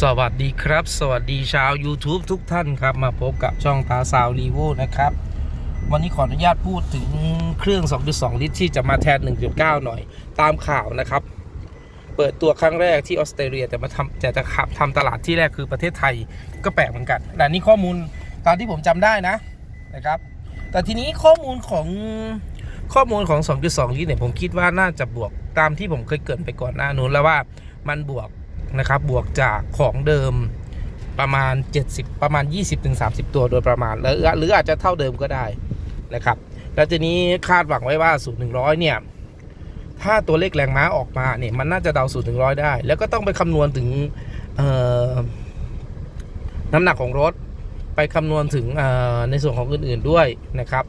สวัสดีครับ สวัสดีชาว YouTube ทุกท่านครับ มาพบกับช่องตาซาวรีโวนะครับ วันนี้ขออนุญาตพูดถึงเครื่อง 2.2 ลิตร ที่จะมาแทน 1.9 หน่อย ตามข่าวนะครับ เปิดตัวครั้งแรกที่ออสเตรเลียแต่มาทำแต่จะขับทำตลาดที่แรกคือประเทศไทยก็แปลกเหมือนกันแต่นี่ข้อมูลตามที่ผมจำได้นะนะครับ แต่ทีนี้ข้อมูลของข้อมูลของ 2.2 ลิตรเนี่ยผมคิดว่าน่าจะบวกตามที่ผมเคยเกินไปก่อนหน้านู้นแล้วว่ามันบวก นะครับ บวกจากของเดิมประมาณ 70 ประมาณ 20-30 ตัวโดยประมาณหรือหรืออาจจะเท่าเดิมก็ได้นะครับ แล้วทีนี้คาดหวังไว้ว่า0 100 เนี่ย ถ้าตัวเลขแรงม้าออกมาเนี่ยมันน่าจะเดา0ูนย์ถึงร้อยได้ แล้วก็ต้องไปคำนวณถึงน้ำหนักของรถ ไปคำนวณถึงในส่วนของอื่นๆด้วยนะครับ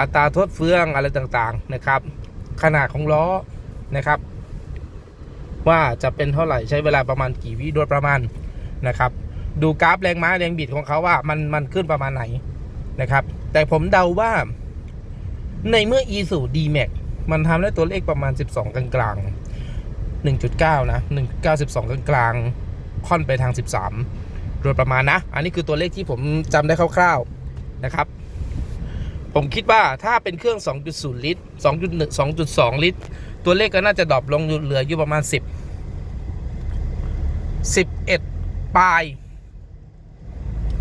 อัตราทดเฟืองอะไรต่างๆนะครับ ขนาดของล้อนะครับ ว่าจะเป็นเท่าไหร่ใช้เวลาประมาณกี่วิโดยประมาณนะครับ ดูกราฟแรงม้าแรงบิดของเขาว่ามันมันขึ้นประมาณไหนนะครับ แต่ผมเดาว่า ในเมื่อ e สู d max มันทำได้ตัวเลขประมาณ 12 กลางกลางๆ1.9 นะ1.9 12กลางกลางๆค่อนไปทาง 13 โดยประมาณนะ อันนี้คือตัวเลขที่ผมจำได้คร่าวๆนะครับ ผมคิดว่าถ้าเป็นเครื่อง 2.0 ลิตร 2.1 2.2 ลิตร ตัวเลขก็น่าจะดรอปลงอยู่เหลืออยู่ประมาณ 10 11 ปลาย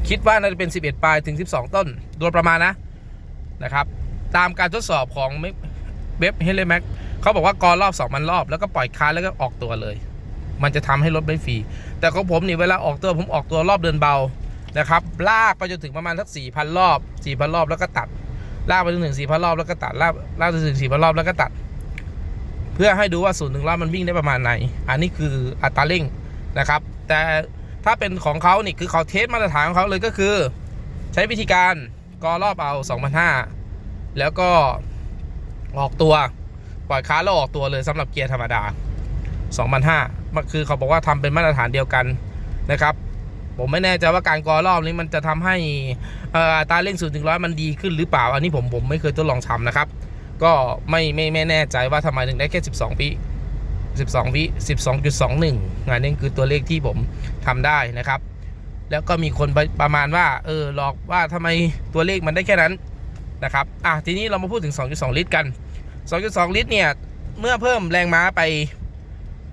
คิดว่าน่าจะเป็น 11 ปลายถึง 12 ต้น โดยประมาณนะนะครับ ตามการทดสอบของเว็บเฮเลแม็กเขาบอกว่ากอรอบ2มันรอบ แล้วก็ปล่อยค้านแล้วก็ออกตัวเลย มันจะทำให้รถไม่ฟรี แต่ของผมนี่เวลาออกตัวผมออกตัวรอบเดินเบานะครับ ลากไปจนถึงประมาณสัก4,000 รอบ 4,000 รอบแล้วก็ตัด ลากไปจนถึง4,000รอบแล้วก็ตัดลากลากไปจนถึง4,000รอบแล้วก็ตัด เพื่อให้ดูว่าศูนย์ถึงรอบมันวิ่งได้ประมาณไหน อันนี้คืออัตราเร่งนะครับ แต่ถ้าเป็นของเขานี่คือเขาเทสมาตรฐานของเขาเลยก็คือ ใช้วิธีการกอรอบเอา2,500แล้วก็ออกตัวปล่อยค้าแล้วออกตัวเลยสำหรับเกียร์ธรรมดา2,500มันคือเขาบอกว่าทำเป็นมาตรฐานเดียวกันนะครับ ผมไม่แน่ใจว่าการกอรอบนี้มันจะทำให้เอ่ออัตราเร่ง0ถึงร้อยมันดีขึ้นหรือเปล่า อันนี้ผมผมไม่เคยทดลองทำนะครับ ก็ไม่ไม่ไม่แน่ใจว่าทำไมถึงได้แค่ 12วิ12วิ12.21งานนี้คือตัวเลขที่ผมทำได้นะครับ แล้วก็มีคนประมาณว่า เออหลอกว่าทำไมตัวเลขมันได้แค่นั้นนะครับอะทีนี้เรามาพูดถึง 2.2 ลิตรกัน 2.2 ลิตรเนี่ยเมื่อเพิ่มแรงม้าไป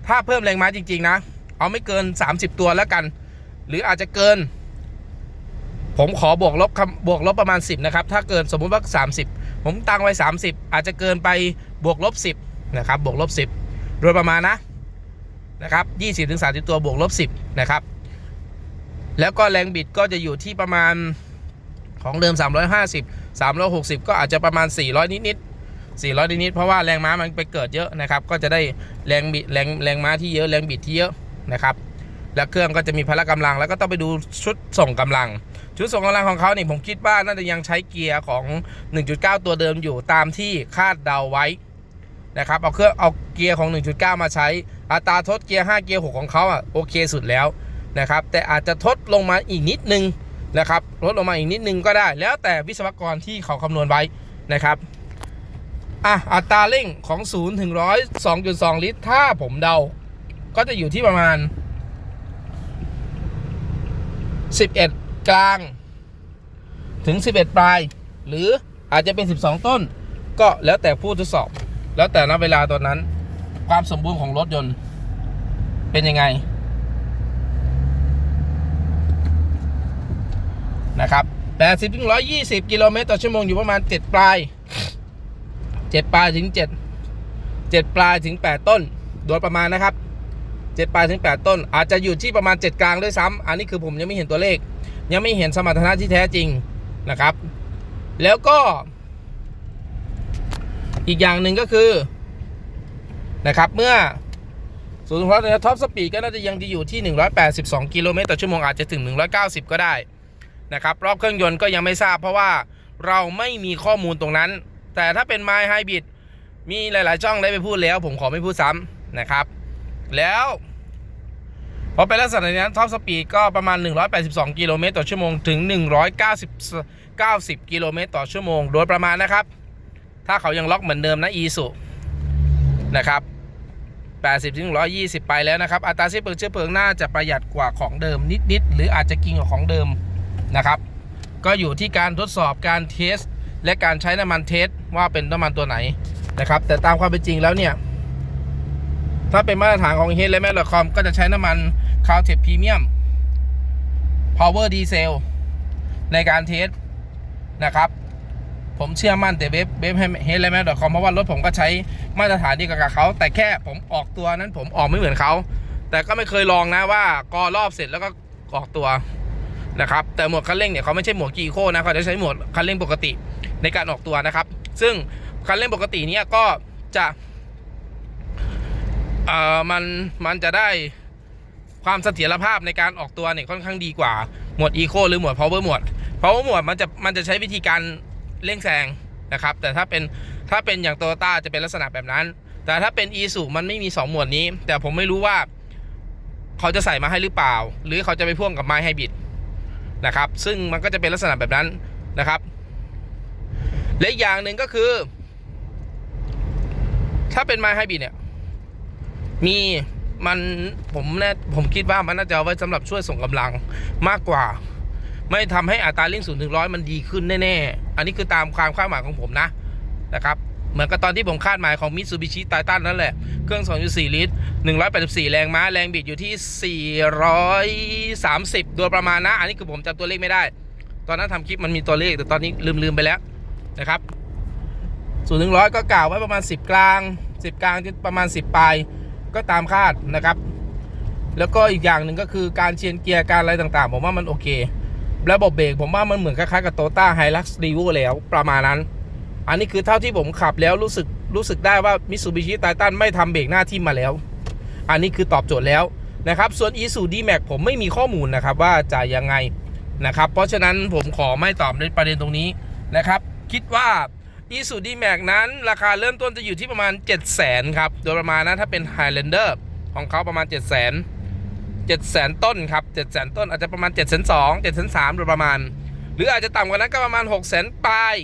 ถ้าเพิ่มแรงม้าจริง ๆ นะ เอาไม่เกิน 30 ตัวแล้วกัน หรืออาจจะเกิน ผมขอบวกลบคำบวกลบประมาณ 10 นะครับ ถ้าเกินสมมุติว่า 30 ผมตั้งไว้ 30 อาจจะเกินไปบวกลบ 10 นะครับ บวกลบ 10 โดยประมาณนะนะครับ20ถึง30ตัวบวกลบ 10 นะครับ แล้วก็แรงบิดก็จะอยู่ที่ประมาณของเดิม 350 360 ก็อาจจะประมาณ 400 นิดๆ400นิดๆเพราะว่าแรงม้ามันไปเกิดเยอะนะครับ ก็จะได้แรงบิดแรงแรงม้าที่เยอะแรงบิดที่เยอะนะครับ แล้วเครื่องก็จะมีพละกำลัง แล้วก็ต้องไปดูชุดส่งกำลัง ชุดส่งกำลังของเขาเนี่ยผมคิดว่าน่าจะยังใช้เกียร์ของ 1.9 ตัวเดิมอยู่ตามที่คาดเดาไว้นะครับเอาเครื่องเอาเกียร์ของ 1.9 มาใช้ อัตราทดเกียร์ 5 เกียร์ 6 ของเขาอะโอเคสุดแล้วนะครับแต่อาจจะทดลงมาอีกนิดนึงนะครับลดลงมาอีกนิดนึงก็ได้ แล้วแต่วิศวกรที่เขาคำนวณไว้นะครับอะอัตราเร่งของ 0 ถึง 100 2.2 ลิตร ถ้าผมเดา ก็จะอยู่ที่ประมาณ 11 กลาง ถึง 11 ปลาย หรืออาจจะเป็น 12 ต้น ก็แล้วแต่ผู้ทดสอบ แล้วแต่ณเวลาตอนนั้น ความสมบูรณ์ของรถยนต์เป็นยังไงนะครับ80ถึง120 กิโลเมตรต่อชั่วโมงอยู่ประมาณ 7 ปลาย 7 ปลายถึง 7 7 ปลายถึง 8 ต้น โดยประมาณนะครับ 7ปลายถึง 8 ต้น อาจจะอยู่ที่ประมาณ 7 กลางด้วยซ้ำอันนี้คือผมยังไม่เห็นตัวเลข ยังไม่เห็นสมรรถนะที่แท้จริงนะครับ แล้วก็ อีกอย่างหนึ่งก็คือนะครับเมื่อสูงสุดท็อปสปีดก็น่าจะยังจะอยู่ที่ 182 กิโลเมตรต่อชั่วโมงอาจจะถึง 190 ก็ได้นะครับรอบเครื่องยนต์ก็ยังไม่ทราบเพราะว่าเราไม่มีข้อมูลตรงนั้น แต่ถ้าเป็นไมล์ไฮบริดมีหลาย ๆ ช่องได้ไปพูดแล้ว ผมขอไม่พูดซ้ำนะครับ แล้วพอเป็นลักษณะนี้ท็อปสปีดก็ประมาณ 182 กิโลเมตรต่อชั่วโมงถึง 190 90 กิโลเมตรต่อชั่วโมง โดยประมาณนะครับ ถ้าเขายังล็อกเหมือนเดิมนะอีสุนะครับ 80ถึง120 ไปแล้วนะครับ อัตราเสิ้นเปลืองเชื้อเพลิงน่าจะประหยัดกว่าของเดิมนิดๆหรืออาจจะกินกว่าของเดิมนะครับ ก็อยู่ที่การทดสอบการเทส และการใช้น้ำมันเทสว่าเป็นน้ำมันตัวไหนนะครับ แต่ตามความเป็นจริงแล้วเนี่ย ถ้าเป็นมาตรฐานของ h e a d และ m a c c o m ก็จะใช้น้ำมัน c a l t e c Premium Power Diesel ในการเทสนะครับ ผมเชื่อมั่นแต่เว็บเว็บเฮดและแม .com เพราะว่ารถผมก็ใช้มาตรฐานเดียวกับเขาแต่แค่ผมออกตัวนั้นผมออกไม่เหมือนเขาแต่ก็ไม่เคยลองนะว่ากอรอบเสร็จแล้วก็ออกตัวนะครับแต่หมวดคันเร่งเนี่ยเขาไม่ใช่หมวดกีโคนะเขาจะใช้หมวดคันเร่งปกติในการออกตัวนะครับ ซึ่งคันเร่งปกติเนี้ยก็จะ เอ่อมันมันจะได้ความเสถียรภาพในการออกตัวเนี่ยค่อนข้างดีกว่าหมวดอีโคหรือหมวด power หมวด power หมวดมันจะมันจะใช้วิธีการเร่งแซงนะครับ แต่ถ้าเป็นถ้าเป็นอย่างโตโยต้าจะเป็นลักษณะแบบนั้น แต่ถ้าเป็น e สูมันไม่มี 2 หมวดนี้ แต่ผมไม่รู้ว่า เขาจะใส่มาให้หรือเปล่า หรือเขาจะไปพ่วงกับไม้ไฮบริดนะครับ ซึ่งมันก็จะเป็นลักษณะแบบนั้นนะครับ และอีกอย่างหนึ่งก็คือ ถ้าเป็นไม้ไฮบริดเนี่ย มีมันผมแน่ผมคิดว่ามันน่าจะเอาไว้สำหรับช่วยส่งกำลังมากกว่า ไม่ทำให้อัตราเร่งศูนย์ถึงร้อยมันดีขึ้นแน่ๆ อันนี้คือตามความคาดหมายของผมนะนะครับเหมือนกับตอนที่ผมคาดหมายของมิตซูบิชิไททันนั่นแหละ เครื่อง 2.4 ลิตร 184 แรงม้า แรงบิดอยู่ที่ 430 โดยประมาณนะ อันนี้คือผมจำตัวเลขไม่ได้ ตอนนั้นทำคลิปมันมีตัวเลข แต่ตอนนี้ลืม ๆ ไปแล้วนะครับศูนย์ถึงร้อยก็กล่าวไว้ประมาณ 10 กลาง 10 กลางจนประมาณ 10 ปลาย ก็ตามคาดนะครับ แล้วก็อีกอย่างหนึ่งก็คือการเชียนเกียร์การอะไรต่างๆ ผมว่ามันโอเค ระบบเบรกผมว่ามันเหมือนคล้ายๆกับโตต้าไฮลักซ์รีวแล้วประมาณนั้น อันนี้คือเท่าที่ผมขับแล้วรู้สึกรู้สึกได้ว่ามิ t ูบิชิไททันไม่ทำเบรกหน้าที่มาแล้ว อันนี้คือตอบโจทย์แล้วนะครับ ส่วน e s u d m a x ผมไม่มีข้อมูลนะครับว่าจะยังไงนะครับ เพราะฉะนั้นผมขอไม่ตอบในประเด็นตรงนี้นะครับ คิดว่า e s u d m a x นั้น ราคาเริ่มต้นจะอยู่ที่ประมาณ 7 0 0 0 0 0ครับ โดยประมาณนะถ้าเป็น Highlander ของเขาประมาณ 7 0 0 0 0 0 7 0 0 0 0ต้นครับ7 0 0 0 0 ต้นอาจจะประมาณ 7 2 0 0 0 7 3 0 0โดยประมาณ หรืออาจจะต่ำกว่านั้นก็ประมาณ 6 0 0 0 0 0ปลาย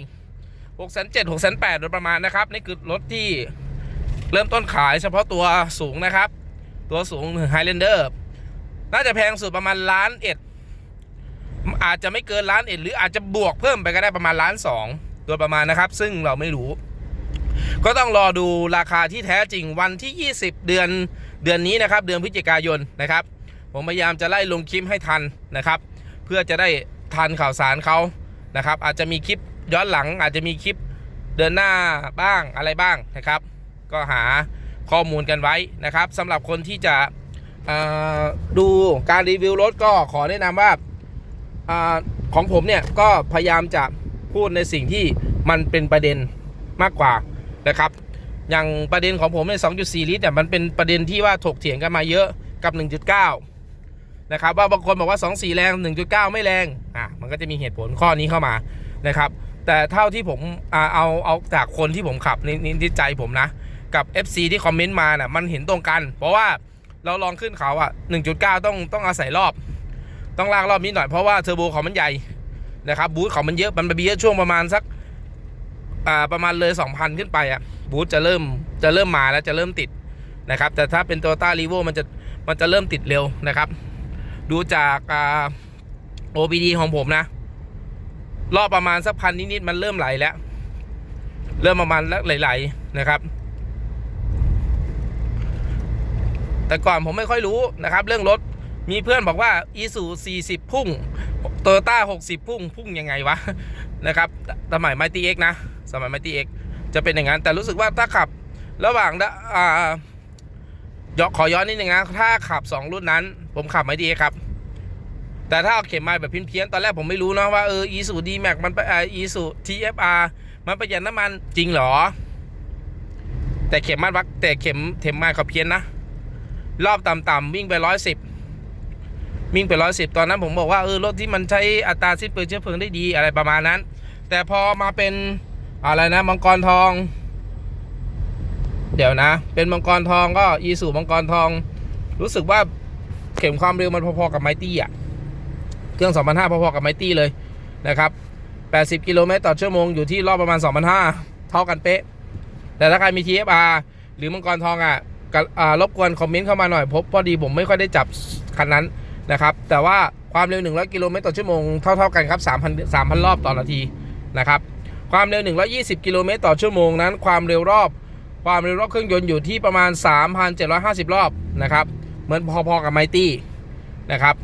6 7 0 0 0 6 8 0 0โดยประมาณนะครับ นี่คือรถที่เริ่มต้นขายเฉพาะตัวสูงนะครับ ตัวสูง Highlander น่าจะแพงสุดประมาณล้านเอ็ดอาจจะไม่เกินล้านเอ็ดหรืออาจจะบวกเพิ่มไปก็ได้ประมาณล้านสอง โดยประมาณนะครับ ซึ่งเราไม่รู้ ก็ต้องรอดูราคาที่แท้จริงวันที่ 20 เดือนเดือนนี้นะครับ เดือนพฤศจิกายนนะครับ ผมพยายามจะไล่ลงคลิปให้ทันนะครับ เพื่อจะได้ทันข่าวสารเขานะครับ อาจจะมีคลิปย้อนหลัง อาจจะมีคลิปเดินหน้าบ้างอะไรบ้างนะครับ ก็หาข้อมูลกันไว้นะครับสำหรับคนที่จะดูการรีวิวรถก็ขอแนะนำว่าอาของผมเนี่ยก็พยายามจะ พูดในสิ่งที่มันเป็นประเด็นมากกว่านะครับ อย่างประเด็นของผมใน 2.4 ลิตรเนี่ยมันเป็นประเด็นที่ว่าถกเถียงกันมาเยอะกับ 1.9 นะครับ ว่าบางคนบอกว่า 2.4 แรง 1.9 ไม่แรงอะมันก็จะมีเหตุผลข้อนี้เข้ามานะครับ แต่เท่าที่ผมอ่าเอาเอาจากคนที่ผมขับในในใจผมนะ กับ FC ที่คอมเมนต์มาน่ะมันเห็นตรงกัน เพราะว่าเราลองขึ้นเขาอะ 1.9 ต้องต้องอาศัยรอบ ต้องลากรอบนิดหน่อยเพราะว่าเทอร์โบเขามันใหญ่ นะครับบูทเขามันเยอะมันไปเยอะช่วงประมาณสักอ่าประมาณเลย 2,000 ขึ้นไปอะบูทจะเริ่มจะเริ่มมาแล้วจะเริ่มติดนะครับ แต่ถ้าเป็นโตโยต้ารีโวมันจะมันจะเริ่มติดเร็วนะครับ ดูจากอ่า OBD ของผมนะ รอบประมาณสักพันนิดๆมันเริ่มไหลแล้ว เริ่มประมาณไหลๆนะครับ แต่ก่อนผมไม่ค่อยรู้นะครับ เรื่องรถมีเพื่อนบอกว่าอีสู40 พุ่ง โตโยต้า60พุ่งพุ่งยังไงวะนะครับสมัยไมตี้เอ็กนะ สมัยไมตี้เอ็กจะเป็นอย่างนั้น แต่รู้สึกว่าถ้าขับระหว่างอ่าย้อขอย้อนนิดนึงนะ ถ้าขับ 2 รุ่นนั้น ผมขับไมตี้เอ็กครับ แต่ถ้าเอาเข็มไม้แบบเพี้ยนๆตอนแรกผมไม่รู้นะว่าเอออีสูดีแม็กมันไปอีสูทีเอฟอาร์มันประหยัดน้ำมันจริงเหรอ แต่เข็มมันวักแต่เข็มเข็มไม้เขาเพี้ยนนะ รอบต่ำๆวิ่งไปร้อยสิบ วิ่งไปร้อยสิบตอนนั้นผมบอกว่าเออรถที่มันใช้อัตราสิ้นเปลืองเชื้อเพลิงได้ดีอะไรประมาณนั้น แต่พอมาเป็นอะไรนะมังกรทอง เดี๋ยวนะ เป็นมังกรทองก็อีสูมังกรทอง รู้สึกว่าเข็มความเร็วมันพอๆกับไมตี้อะเครื่อง 2,500 พอๆกับไมตี้เลยนะครับ 80 กิโลเมตรต่อชั่วโมงอยู่ที่รอบประมาณ 2,500 เท่ากันเป๊ะ แต่ถ้าใครมี TFR หรือมังกรทองอะกับอ่ารบกวนคอมเมนต์เข้ามาหน่อยพบพอดีผมไม่ค่อยได้จับคันนั้น นะครับ แต่ว่าความเร็ว 100 กิโลเมตรต่อชั่วโมงเท่า ๆกันครับ 3,000 3,000 รอบต่อนาทีนะครับความเร็ว 120 กิโลเมตรต่อชั่วโมงนั้น ความเร็วรอบ ความเร็วรอบเครื่องยนต์อยู่ที่ประมาณ 3,750 รอบนะครับ เหมือนพอๆกับไมตี้นะครับ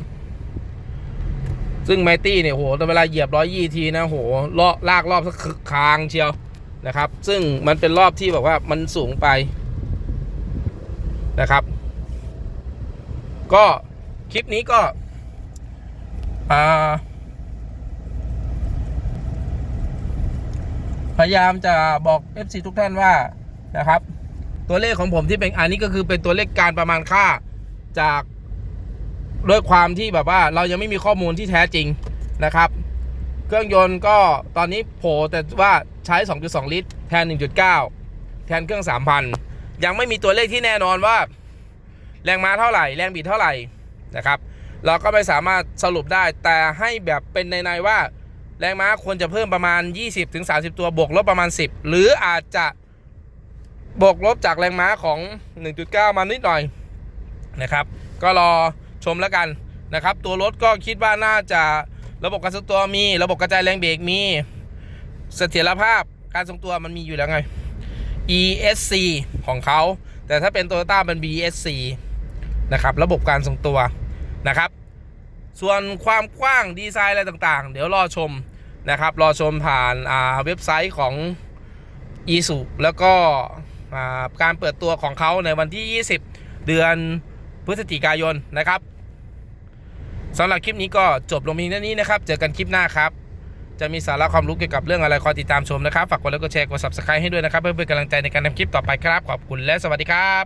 ซึ่งไมตี้เนี่ยโหแต่เวลาเหยียบร้อยยี่ทีนะโหลอลากรอบสักคางเชียวนะครับ ซึ่งมันเป็นรอบที่แบบว่ามันสูงไปนะครับ ก็ คลิปนี้ก็พยายามจะบอก FC ทุกท่านว่านะครับ ตัวเลขของผมที่เป็นอันนี้ก็คือเป็นตัวเลขการประมาณค่าจากด้วยความที่แบบว่าเรายังไม่มีข้อมูลที่แท้จริงนะครับ เครื่องยนต์ก็ตอนนี้โผล่แต่ว่าใช้ 2.2 ลิตร แทน 1.9 แทนเครื่อง 3,000 ยังไม่มีตัวเลขที่แน่นอนว่า แรงม้าเท่าไหร่ แรงบิดเท่าไหร่ นะครับ เราก็ไม่สามารถสรุปได้แต่ให้แบบเป็นในๆว่า แรงม้าควรจะเพิ่มประมาณ 20-30 ตัวบวกลบประมาณ 10 หรืออาจจะบวกลบจากแรงม้าของ 1.9 มานิดหน่อยนะครับ ก็รอชมแล้วกันนะครับ ตัวรถก็คิดว่าน่าจะระบบการทรงตัวมี ระบบกระจายแรงเบรกมี เสถียรภาพการทรงตัวมันมีอยู่แล้วไง ESC ของเขา แต่ถ้าเป็น Toyota เป็น BSC นะครับ ระบบการทรงตัวนะครับ ส่วนความกว้างดีไซน์อะไรต่างๆ เดี๋ยวรอชมนะครับ รอชมผ่านาเว็บไซต์ของอีสุแล้วก็าการเปิดตัวของเขาในวันที่ 20 เดือนพฤศจิกายนนะครับสำหรับคลิปนี้ก็จบลงเพียงเท่านี้นะครับ เจอกันคลิปหน้าครับ จะมีสาระความรู้เกี่ยวกับเรื่องอะไรคอยติดตามชมนะครับ ฝากกดไลค์กดแชร์กด subscribe ให้ด้วยนะครับ เพื่อเป็นกำลังใจในการทำคลิปต่อไปครับ ขอบคุณและสวัสดีครับ